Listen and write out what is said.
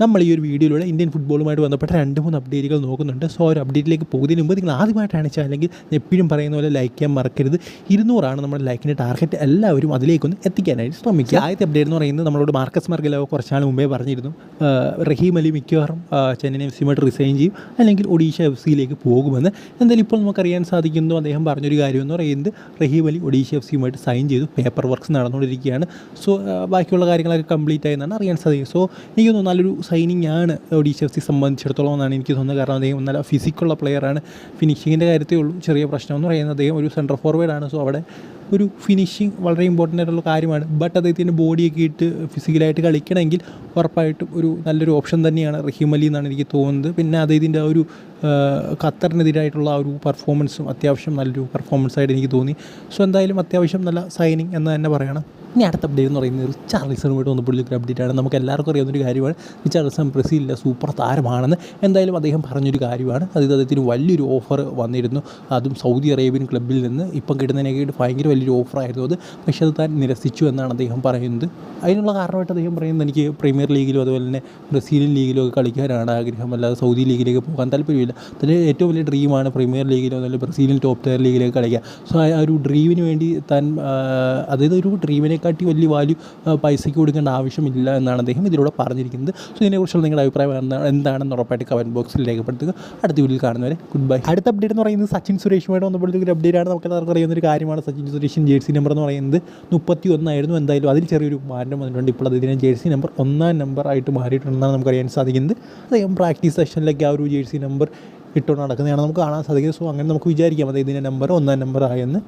നമ്മൾ ഈ ഒരു വീഡിയോയിലൂടെ ഇന്ത്യൻ ഫുട്ബോളുമായിട്ട് ബന്ധപ്പെട്ട രണ്ട് മൂന്ന് അപ്ഡേറ്റുകൾ നോക്കുന്നുണ്ട്. സോ ഒരു അപ്ഡേറ്റിലേക്ക് പോകുന്നതിന് മുമ്പ് നിങ്ങൾ ആദ്യമായിട്ടാണ് അല്ലെങ്കിൽ എപ്പോഴും പറയുന്ന പോലെ ലൈക്ക് ചെയ്യാൻ മറക്കരുത്. ഇരുന്നൂറാണ് നമ്മുടെ ലൈക്കിന്റെ ടാർഗറ്റ് എല്ലാവരും അതിലേക്കൊന്ന് എത്തിക്കാനായിട്ട് ശ്രമിക്കുക. ആദ്യത്തെ അപ്ഡേറ്റ് എന്ന് പറയുന്നത് നമ്മളോട് മാർക്കസ് മാർഗലോ കുറച്ചാൾ മുമ്പേ പറഞ്ഞിരുന്നു. റഹീം അലി മിക്കവാറും ചെന്നൈ എഫ് സിയുമായിട്ട് റിസൈൻ ചെയ്യും. അല്ലെങ്കിൽ ഒഡീഷ എഫ് സിയിലേക്ക് പോകുമെന്ന്. എന്തായാലും ഇപ്പോൾ നമുക്കറിയാൻ സാധിക്കുന്നു. അദ്ദേഹം പറഞ്ഞൊരു കാര്യം എന്ന് പറയുന്നത് റഹീം അലി ഒഡീഷ എഫ് സിയുമായിട്ട് സൈൻ ചെയ്തു. പേപ്പർ വർക്ക്സ് നടന്നുകൊണ്ടിരിക്കുകയാണ്. സോ ബാക്കിയുള്ള കാര്യങ്ങളൊക്കെ കംപ്ലീറ്റ് ആയി എന്നാണ് അറിയാൻ സാധിക്കും സോ എനിക്ക് തോന്നുന്നു നല്ലൊരു സൈനിങ് ആണ് ഒഡീഷ എഫ് സി സംബന്ധിച്ചിടത്തോളം എന്നാണ് എനിക്ക് തോന്നുന്നത്. കാരണം അദ്ദേഹം നല്ല ഫിസിക്കുള്ള പ്ലെയറാണ് ഫിനിഷിങ്ങിന്റെ കാര്യത്തേ ഉള്ളൂ. ചെറിയ പ്രശ്നം എന്ന് പറയുന്നത് അദ്ദേഹം ഒരു സെന്റർ ഫോർവേഡാണ് സോ അവിടെ ഒരു ഫിനിഷിങ് വളരെ ഇമ്പോർട്ടന്റ് ആയിട്ടുള്ള കാര്യമാണ്. ബട്ട് അദ്ദേഹത്തിന്റെ ബോഡിയൊക്കെ ഇട്ട് ഫിസിക്കലായിട്ട് കളിക്കണമെങ്കിൽ ഉറപ്പായിട്ടും ഒരു നല്ലൊരു ഓപ്ഷൻ തന്നെയാണ് റഹീം അലി എന്നാണ് എനിക്ക് തോന്നുന്നത്. പിന്നെ അദ്ദേഹത്തിന്റെ ആ ഒരു ഖത്തറിനെതിരായിട്ടുള്ള ആ ഒരു പെർഫോമൻസും അത്യാവശ്യം നല്ലൊരു പെർഫോമൻസ് ആയിട്ട് എനിക്ക് തോന്നി. സോ എന്തായാലും അത്യാവശ്യം നല്ല സൈനിങ് എന്ന് തന്നെ പറയണം. ഇനി അടുത്ത അപ്ഡേറ്റ് എന്ന് പറയുന്നത് റിച്ചാർലിസണുമായിട്ട് വന്നപ്പോഴൊരു അപ്ഡേറ്റ് ആണ്. നമുക്ക് എല്ലാവർക്കും അറിയാവുന്നൊരു കാര്യമാണ്. റിച്ചാർലിസൺ ബ്രസീലിലെ സൂപ്പർ താരമാണെന്ന് എന്തായാലും അദ്ദേഹം പറഞ്ഞൊരു കാര്യമാണ്. അതായത് അദ്ദേഹത്തിന് വലിയൊരു ഓഫർ വന്നിരുന്നു. അതും സൗദി അറേബ്യൻ ക്ലബ്ബിൽ നിന്ന് ഇപ്പം കിട്ടുന്നതിനേക്കായിട്ട് ഭയങ്കര വലിയൊരു ഓഫറായിരുന്നു അത്. പക്ഷേ അത് താൻ നിരസിച്ചു എന്നാണ് അദ്ദേഹം പറയുന്നത്. അതിനുള്ള കാരണമായിട്ട് അദ്ദേഹം പറയുന്നത് എനിക്ക് പ്രീമിയർ ലീഗിലും അതുപോലെ തന്നെ ബ്രസീലിയൻ ലീഗിലും ഒക്കെ കളിക്കാനാണ് ആഗ്രഹം. അല്ലാതെ സൗദി ലീഗിലേക്ക് പോകാൻ താല്പര്യമില്ല. തന്റെ ഏറ്റവും വലിയ ഡ്രീമാണ് പ്രീമിയർ ലീഗിലും അതുപോലെ ബ്രസീലിയൻ ടോപ്പ് ടയർ ലീഗിലേക്ക് കളിക്കുക സോ ആ ഒരു ഡ്രീമിന് വേണ്ടി താൻ അതായത് ഒരു ഡ്രീമിനെക്കാട്ടി വലിയ വാല്യൂ പൈസയ്ക്ക് കൊടുക്കേണ്ട ആവശ്യമില്ല എന്നാണ് അദ്ദേഹം ഇതിലൂടെ പറഞ്ഞിരിക്കുന്നത്. സോ ഇതിനെക്കുറിച്ചുള്ള നിങ്ങളുടെ അഭിപ്രായം എന്താണ് എന്താണെന്ന് ഉറപ്പായിട്ട് കമന്റ് ബോക്സിൽ രേഖപ്പെടുത്തുക. അടുത്ത വീട്ടിൽ കാണുന്നവരെ ഗുഡ് ബൈ അടുത്ത അപ്ഡേറ്റ് എന്ന് പറയുന്നത് സച്ചിൻ സുരേഷുമായിട്ട് ബന്ധപ്പെട്ട ഒരു അപ്ഡേറ്റ് ആണ്. നമുക്ക് അറിയുന്ന ഒരു കാര്യമാണ്. സച്ചിൻ സുരേഷിൻ ജേഴ്സി നമ്പർ എന്ന് പറയുന്നത് മുപ്പത്തി ഒന്നായിരുന്നു എന്തായാലും അതിൽ ചെറിയൊരു മാറ്റം വന്നിട്ടുണ്ട്. ഇപ്പോൾ അതിന് ജേഴ്സി നമ്പർ ഒന്നാം നമ്പർ ആയിട്ട് മാറിയിട്ടുണ്ടെന്നാണ് നമുക്ക് അറിയാൻ സാധിക്കുന്നത്. അദ്ദേഹം പ്രാക്ടീസ് സെഷനിലേക്ക് ആ ഒരു ജേഴ്സി നമ്പർ ഇട്ടുകൊണ്ട് നടക്കുന്നതാണ് നമുക്ക് കാണാൻ സാധിക്കുന്നത്. സോ അങ്ങനെ നമുക്ക് വിചാരിക്കാം. അതായത് ഇതിന്റെ നമ്പർ ഒന്നാം നമ്പർ ആയെന്ന്.